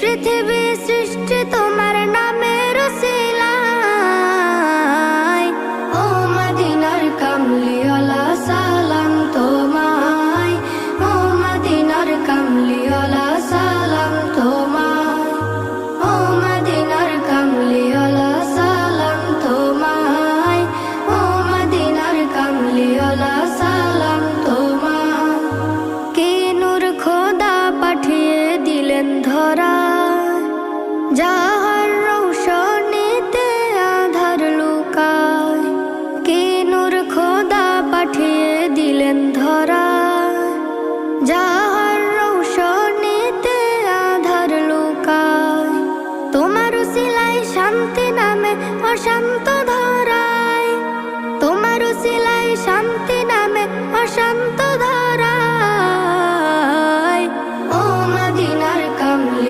পৃথিবী সৃষ্টি তোমার নামের সিলাই ও মদিনার কামলিওয়ালা, সালাম তোমায়। ও মদিনার কামলিওয়ালা, সালাম তোমায়। ও মদিনার কামলিওয়ালা, সালাম তোমায়। ও মদিনার কামলিওয়ালা, সালাম তোমায়। কে নূর খোদা পাঠিয়ে দিলেন ধরা যাহার রৌশনীতে আধার লুকায় কে খোদা পাঠিয়ে দিলেন ধরা। যাহার রৌশনীতে আধার লুকায়, তোমার সিলাই শান্তি নামে অশান্ত